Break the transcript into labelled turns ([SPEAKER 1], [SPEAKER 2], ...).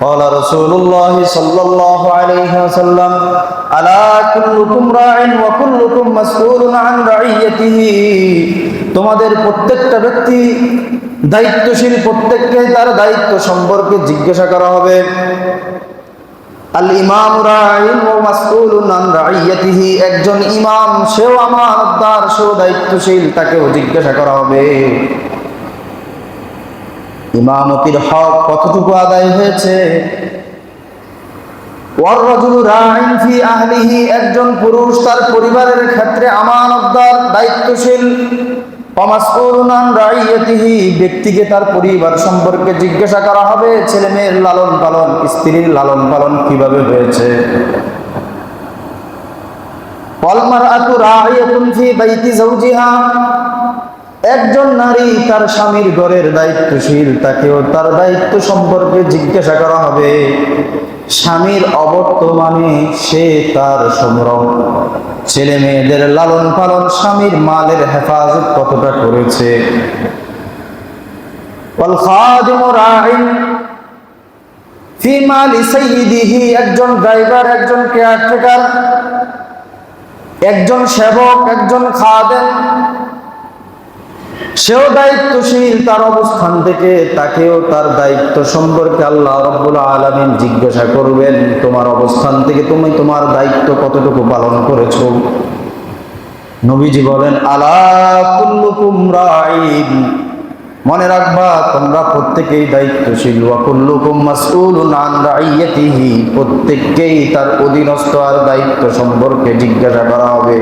[SPEAKER 1] قال رسول الله صلى الله عليه وسلم ألا كلكم راع وكلكم مسؤول عن رعيته তোমাদের প্রত্যেকটা ব্যক্তি দায়িত্বশীল প্রত্যেককে তার দায়িত্ব সম্পর্কে জিজ্ঞাসা করা হবে আল ইমাম রাইন ও মাসউলুন আন রাইয়াতিহি একজন ইমাম সেও আমানতদার সেও দায়িত্বশীল তাকেও জিজ্ঞাসা করা হবে ইমামতির হক কতটুকু আদায় হয়েছে? একজন পুরুষ তার পরিবারের ক্ষেত্রে আমানতদার, দায়িত্বশীল। ব্যক্তিকে তার পরিবার সম্পর্কে জিজ্ঞাসা করা হবে ছেলে মেয়ের লালন পালন, স্ত্রীর লালন পালন কীভাবে হয়েছে? একজন নারী তার স্বামীর ঘরের দায়িত্বশীল, তাকেও তার দায়িত্ব সম্পর্কে জিজ্ঞাসা করা হবে। স্বামীর অবর্তমানে সে তার সম্ভ্রম ছেলে মেয়েদের লালন পালন স্বামীর মালের হেফাজত কতটা করেছে? একজন ড্রাইভার, একজন কেয়ারটেকার, একজন সেবক, একজন খাদেন সেও দায়িত্বশীল তার অবস্থান থেকে তাকেও তার দায়িত্ব সম্পর্কে আল্লাহ রব্বুল আলমিন জিজ্ঞাসা করবেন, তোমার অবস্থান থেকে তুমি তোমার দায়িত্ব কতটুকু পালন করেছ? নবীজি বলেন, আলা কুল্লুকুম রাইন মনে রাখবা, তোমরা প্রত্যেকেই দায়িত্বশীল। ওয়া কুল্লুকুম মাসউলুন প্রত্যেককেই তার অধীনস্থ আর দায়িত্ব সম্পর্কে জিজ্ঞাসা করা হবে।